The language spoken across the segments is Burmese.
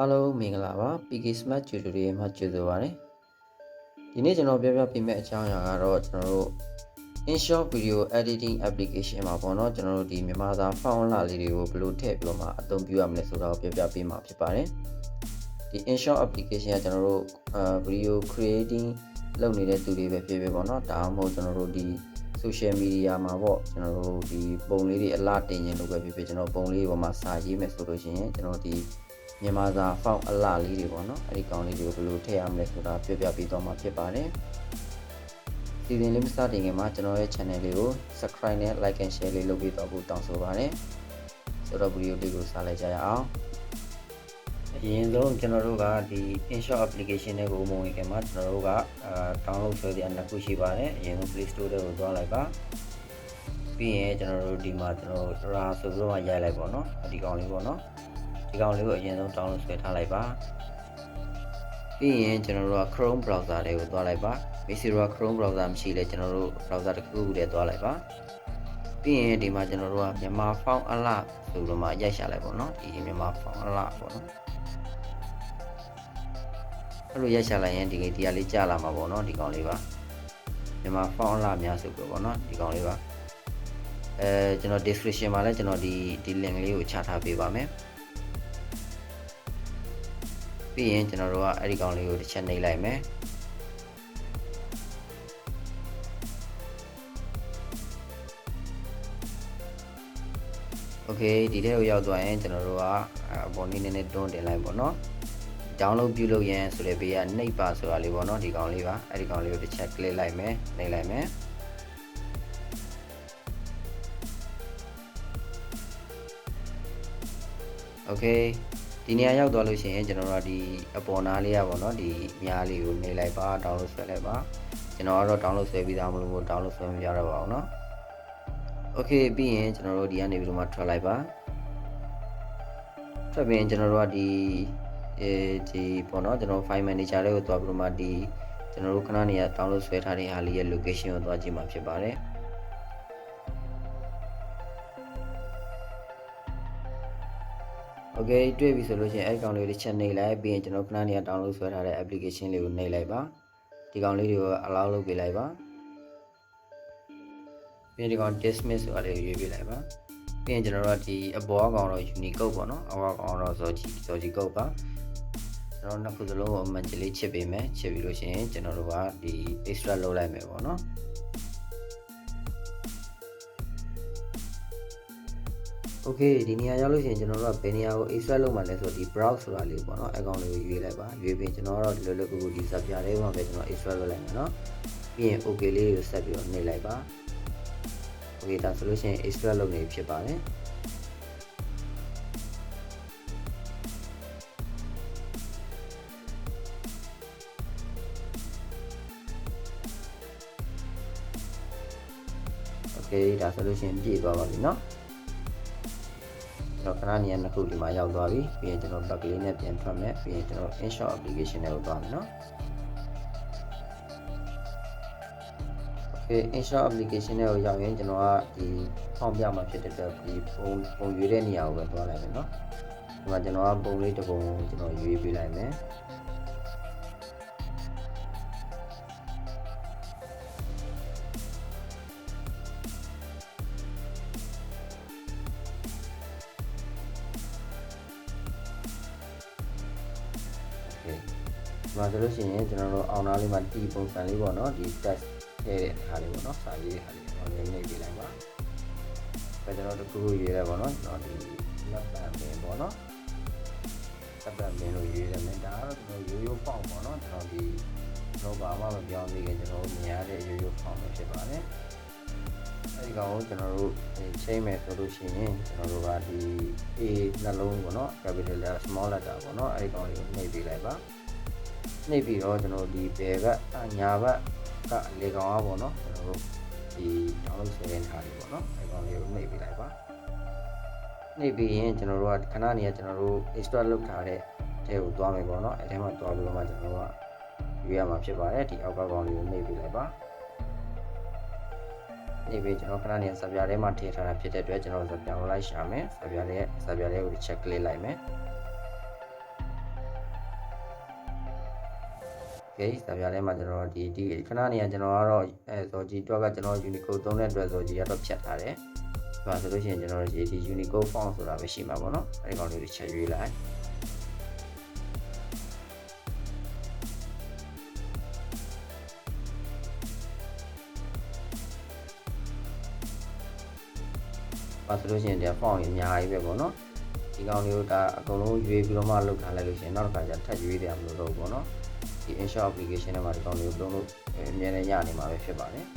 အားလုံးမင်္ဂလာပါ PK Smart Tutorial မှာကြိုဆိုပါရစေဒီနေ့ကျွန်တော်ပြောပြပေးမယ့်အကြောင်းအရာကတော့ကျွန်တော်တို့ InShot Video Editing Application မှာပေါ့နော်ကျွန်တော်တို့ဒီမြန်မာစာ font လာလေးတွေကိုဘယ်လိုထည့်ပြီးတော့မှအသုံးပြုရမလဲဆိုတာကိုပြောပြပေးမှာဖြစ်ပါတယ်ဒီ InShot Application ကကျွန်တော်တို့အာ video creating လုပ်နေတဲ့သူတွေပဲဖြစ်ဖြစ်ပေါ့နော်ဒါမှမဟုတ်ကျွန်တော်တို့ဒီ social media မှာပေါ့ကျွန်တော်တို့ဒီပုံလေးတွေအလားတင်ရင်လို့ပဲဖြစ်ဖြစ်ကျွန်တော်ပုံလေးတွေပေါ်မှာစာရေးမယ်ဆိုလို့ရှိရင်ကျွန်တော်ဒီ မြန်မာစာ font အလားလေးတွေပေါ့နော်အဲ့ဒီကောင်လေးတွေကိုဘယ်လိုထည့်ရမလဲဆိုတာပြောပြပေးသွားမှာဖြစ်ပါတယ်စီစဉ်လေးမစတင်ခင်မှာကျွန်တော်ရဲ့ channel လေးကို subscribe နဲ့ like and share လေးလုပ်ပေးတော့ဖို့တောင်းဆိုပါတယ်ဆိုတော့ဗီဒီယိုလေးကိုစလိုက်ကြရအောင်အရင်ဆုံးကျွန်တော်တို့ကဒီ InShot application တွေကိုမဝင်ခင်မှာကျွန်တော်တို့ကအာ download ဆွဲတဲ့နှစ်ခုရှိပါတယ်အရင်ဆုံး Play Store တွေကိုသွားလိုက်ပါပြီးရင်ကျွန်တော်တို့ဒီမှာကျွန်တော်တို့ RA ဆိုပြီးတော့ရိုက်လိုက်ပါတော့ဒီကောင်လေးပေါ့နော် ဒီကောင်လေးကိုအရင်ဆုံး download ဆွဲထားလိုက်ပါပြီးရင်ကျွန်တော်တို့က Chrome browser တွေကိုသွားလိုက်ပါ Mozilla Chrome browser မရှိလဲကျွန်တော်တို့ browser တစ်ခုခုတည်းသွားလိုက်ပါပြီးရင်ဒီမှာကျွန်တော်တို့ကမြန်မာ font အလားဆိုတော့မှရိုက်ရှာလိုက်ပေါ့နော်ဒီမြန်မာ font အလားပေါ့နော်အဲ့လိုရိုက်ရှာလိုက်ရင်ဒီဒီကလေးကြာလာမှာပေါ့နော်ဒီကောင်လေးပါမြန်မာ font အလားများဆိုပြီးပေါ့နော်ဒီကောင်လေးပါအဲကျွန်တော် description မှာလည်းကျွန်တော်ဒီဒီ link လေးကိုချထားပေးပါမယ် ပြီးရင်ကျွန်တော်တို့ကအဲ့ဒီကောင်လေးကိုတစ်ချက်နှိပ်လိုက်မယ်โอเคဒီထဲကိုရောက်သွားရင်ကျွန်တော်တို့ကအပေါ်နေနေနဲ့တွန်းတင်လိုက်ပေါ့နော် download ပြုလုပ်ရန်ဆိုတဲ့ဘေးကနှိပ်ပါဆိုတာလေးပေါ့နော်ဒီကောင်လေးပါအဲ့ဒီကောင်လေးကိုတစ်ချက် click လိုက်မယ်နှိပ်လိုက်မယ်โอเค ဒီနေရာရောက်သွားလို့ရှိရင်ကျွန်တော်တို့ကဒီအပေါ်နားလေးရပါတော့ဒီမြားလေးကိုနှိပ်လိုက်ပါ download ဆွဲလိုက်ပါကျွန်တော်ကတော့ download ဆွဲပြီးသားမလို့ download ဆွဲမပြတော့ပါဘူးเนาะโอเคပြီးရင်ကျွန်တော်တို့ဒီကနေပြီးတော့မှထွက်လိုက်ပါထွက်ပြီးရင်ကျွန်တော်တို့ကဒီအဲဒီပေါ့နော်ကျွန်တော် file manager လေးကိုတွားပြီးတော့မှဒီကျွန်တော်တို့ခဏနေရ download ဆွဲထားတဲ့ဟာလေးရဲ့ location ကိုတွားကြည့်မှာဖြစ်ပါတယ် ကယ်တွေ့ပြီဆိုလို့ရှိရင်အဲ့ကောင်လေးတွေချက်နှိပ်လိုက်ပြီးရင်ကျွန်တော်ခဏနေရ download ဆွဲထားတဲ့ application လေးကိုနှိပ်လိုက်ပါဒီကောင်လေးတွေကို allow လုပ်ပေးလိုက်ပါပြီးရင်ဒီကောင် dismiss ဆိုတာလေးကိုရွေးပေးလိုက်ပါပြီးရင်ကျွန်တော်တို့ဒီအပေါ်ကောင်တော့ unicode ပေါ့နော်အပေါ်ကောင်တော့ zorji zorji code ပါကျွန်တော်နှစ်ခုစလုံးကိုအမှန်ကြီးလေးချစ်ပေးမယ်ချစ်ပြီးလို့ရှိရင်ကျွန်တော်တို့ကဒီ extra လုပ်လိုက်မယ်ပေါ့နော် โอเคဒီနေရာရောက်လို့ရှိရင်ကျွန်တော်တို့ကဘယ်နေရာကို extra လုပ်မှလဲဆိုတော့ဒီ browse ဆိုတာလေးပေါ့နော်အကောင့်လေးကိုရွေးလိုက်ပါရွေးပြီးကျွန်တော်ကတော့ဒီလိုလိုကိုဒီ sub ပြလေးမှာပဲကျွန်တော် extra လုပ်လိုက်မယ်နော်ပြီးရင် okay လေးကိုဆက်ပြီးတော့နှိပ်လိုက်ပါ okay ဒါဆိုလို့ရှိရင် extra လုပ်နေဖြစ်ပါတယ် โอเคဒါဆိုလို့ရှိရင်ပြည့်သွားပါပြီเนาะကျွန် တော့ခဏနေရာနှစ်ခုဒီမှာရောက်သွားပြီပြီးရင်ကျွန်တော် back လေးနဲ့ပြန်ထွက်မယ်ပြီးရင်ကျွန်တော် inshot application တွေကိုသွားမယ်နော် okay inshot application တွေကိုရောက်ရင်ကျွန်တော်ကဒီဖောင်ပြမှာဖြစ်တဲ့အတွက်ဒီပုံပုံရွေးတဲ့နေရာကိုပဲသွားလိုက်မယ်နော်ဒီမှာကျွန်တော်ကပုံလေးတစ်ပုံကျွန်တော်ရွေးပေးလိုက်မယ် မှာဆိုလို့ရှိရင်ကျွန်တော်တို့အောင်နာလေးမှာတီပုံစံလေးပေါ့နော်ဒီ test ထည့်တဲ့ဟာလေးပေါ့နော်စာရေးတဲ့ဟာလေးကျွန်တော်လေးနှိပ်ပေးလိုက်ပါဒါကျွန်တော်တို့ခုခုရေးရဲပေါ့နော်ကျွန်တော်ဒီလက်ပံပင်ပေါ့နော်လက်ပံပင်လို့ရေးရမယ်ဒါကတော့ကျွန်တော်ရိုးရိုးပေါက်ပေါ့နော်ကျွန်တော်ဒီတော့ဘာမှမပြောင်းသေးခင်ကျွန်တော်တို့မြင်ရတဲ့ရိုးရိုးပေါက်ပဲဖြစ်ပါတယ်အဲဒီကောင်ကိုကျွန်တော်တို့ချိန်မယ်ဆိုလို့ရှိရင်ကျွန်တော်တို့ကဒီ A နှလုံးပေါ့နော် capital letter small letter ပေါ့နော်အဲဒီကောင်လေးကိုနှိပ်ပေးလိုက်ပါ နှိပ်ပြီးတော့ကျွန်တော်ဒီဘယ်ကညာဘက်ကအလေကောင်အားပေါ့နော်ကျွန်တော်တို့ဒီ download ဆိုရင်ထားလေးပေါ့နော်အဲဒီကောင်လေးကိုနှိပ်ပေးလိုက်ပါနှိပ်ပြီးရင်ကျွန်တော်တို့ကခဏနေရကျွန်တော်တို့ extra လုပ်ထားတဲ့အဲကိုသွားမယ်ပေါ့နော်အဲထဲမှာသွားပြီးတော့မှကျွန်တော်တို့ကရွေးရမှာဖြစ်ပါတယ်ဒီအောက်ကကောင်လေးကိုနှိပ်ပေးလိုက်ပါနေပြီးကျွန်တော်ခဏနေစပြားထဲမှာထည့်ထားတာဖြစ်တဲ့အတွက်ကျွန်တော်စပြားကိုလိုက်ရှာမယ်စပြားလေးစပြားလေးကို check လေးလိုက်မယ် ကဲစာပြထဲမှာကျွန်တော်ဒီဒီခဏနေရကျွန်တော်ကတော့အဲဇော်ကြီးတော့ကကျွန်တော် Unicode သုံးတဲ့အတွက်ဇော်ကြီးကတော့ဖြတ်ထားတယ်။ဒါဆိုလို့ရှိရင်ကျွန်တော်ဒီဒီ Unicode font ဆိုတာပဲရှိမှာပေါ့နော်။အဲဒီကောင်လေးတွေချက်ရွေးလိုက်။ပါဆိုလို့ရှိရင်ဒီ font ကြီးအများကြီးပဲပေါ့နော်။ ဒီကောင်လေးကိုဒါအကုန်လုံးရွေးပြီးတော့မှလုပ်ထားလိုက်လို့ရှိရင်နောက်တစ်ခါကျထပ်ရွေးတယ်မလို့တော့ဘူးပေါ့နော်။ဒီ InShot application ထဲမှာဒီကောင်လေးကိုလုံးလို့အမြဲတမ်းရနေမှာပဲဖြစ်ပါတယ်။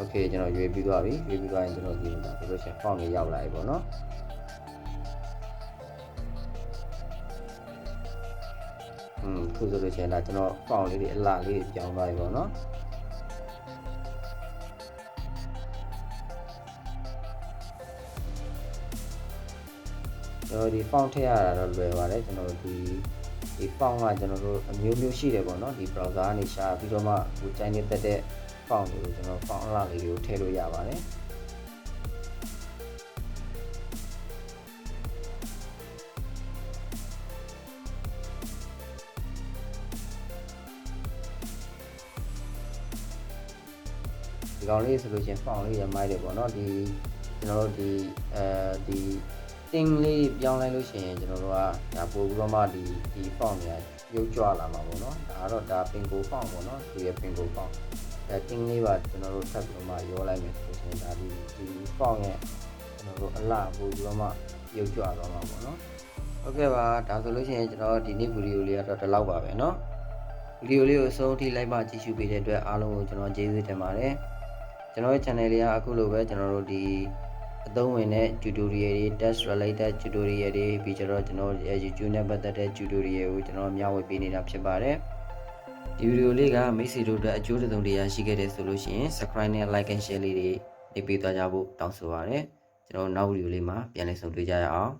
Okay ကျွန်တော်ရွေးပြီးသွားပြီရွေးပြီးသွားရင်ကျွန်တော်ဒီမှာဆိုလို့ရှိရင် font လေးရောက်လာပြီပေါ့နော်อืมခုဆိုလို့ရှိရင်ဒါကျွန်တော် font လေးတွေအလားလေးတွေပြောင်းသွားပြီပေါ့နော် ကျွန်တော်ဒီ font ထည့်ရတာတော့လွယ်ပါတယ်ကျွန်တော်ဒီဒီ font ကကျွန်တော်တို့အမျိုးမျိုးရှိတယ်ပေါ့နော်ဒီ browser ကနေရှာပြီးတော့မှဟိုတိုင်းနေတက်တဲ့ font တွေကိုကျွန်တော် font အလားလေးတွေကိုထည့်လို့ရပါတယ်ဒီကောင်လေးဆိုလို့ချင်း font လေးရမိုက်တယ်ပေါ့နော်ဒီကျွန်တော်တို့ဒီအဲဒီ တင်းလေးပြောင်းလိုက်လို့ရှိရင်ကျွန်တော်တို့ကဒါပို့ပြီးတော့မှဒီဒီ font တွေကရုပ်ကြွလာမှာပေါ့နော်ဒါကတော့ဒါ pinko font ပေါ့နော်သူရဲ့ pinko font အဲတင်းလေးပါကျွန်တော်တို့ထပ်ပြီးတော့မှရောလိုက်မယ်ဆိုရင်ဒါဒီဒီ font ရဲ့ကျွန်တော်တို့အလှပို့ပြီးတော့မှရုပ်ကြွသွားမှာပေါ့နော်ဟုတ်ကဲ့ပါဒါဆိုလို့ရှိရင်ကျွန်တော်ဒီနေ့ဗီဒီယိုလေးကတော့ဒီလောက်ပါပဲเนาะဗီဒီယိုလေးကိုအဆုံးထိလိုက်မှကြည့်ရှုပေးတဲ့အတွက်အားလုံးကိုကျွန်တော်ကျေးဇူးတင်ပါတယ်ကျွန်တော်ရဲ့ channel လေးကအခုလိုပဲကျွန်တော်တို့ဒီ အသုံးဝင်တဲ့ tutorial တွေ test related tutorial တွေပြီးကြတော့ကျွန်တော်ရဲ့ YouTube နဲ့ပတ်သက်တဲ့ tutorial ကိုကျွန်တော်မျှဝေပေးနေတာဖြစ်ပါတယ်ဒီဗီဒီယိုလေးကမိတ်ဆွေတို့အတွက်အကျိုးတစ်စုံတစ်ရာရှိခဲ့တယ်ဆိုလို့ရှိရင် subscribe နဲ့ like and share လေးတွေနေပေးသွားကြဖို့တောင်းဆိုပါရစေကျွန်တော်နောက်ဗီဒီယိုလေးမှာပြန်လည်ဆုံတွေ့ကြရအောင်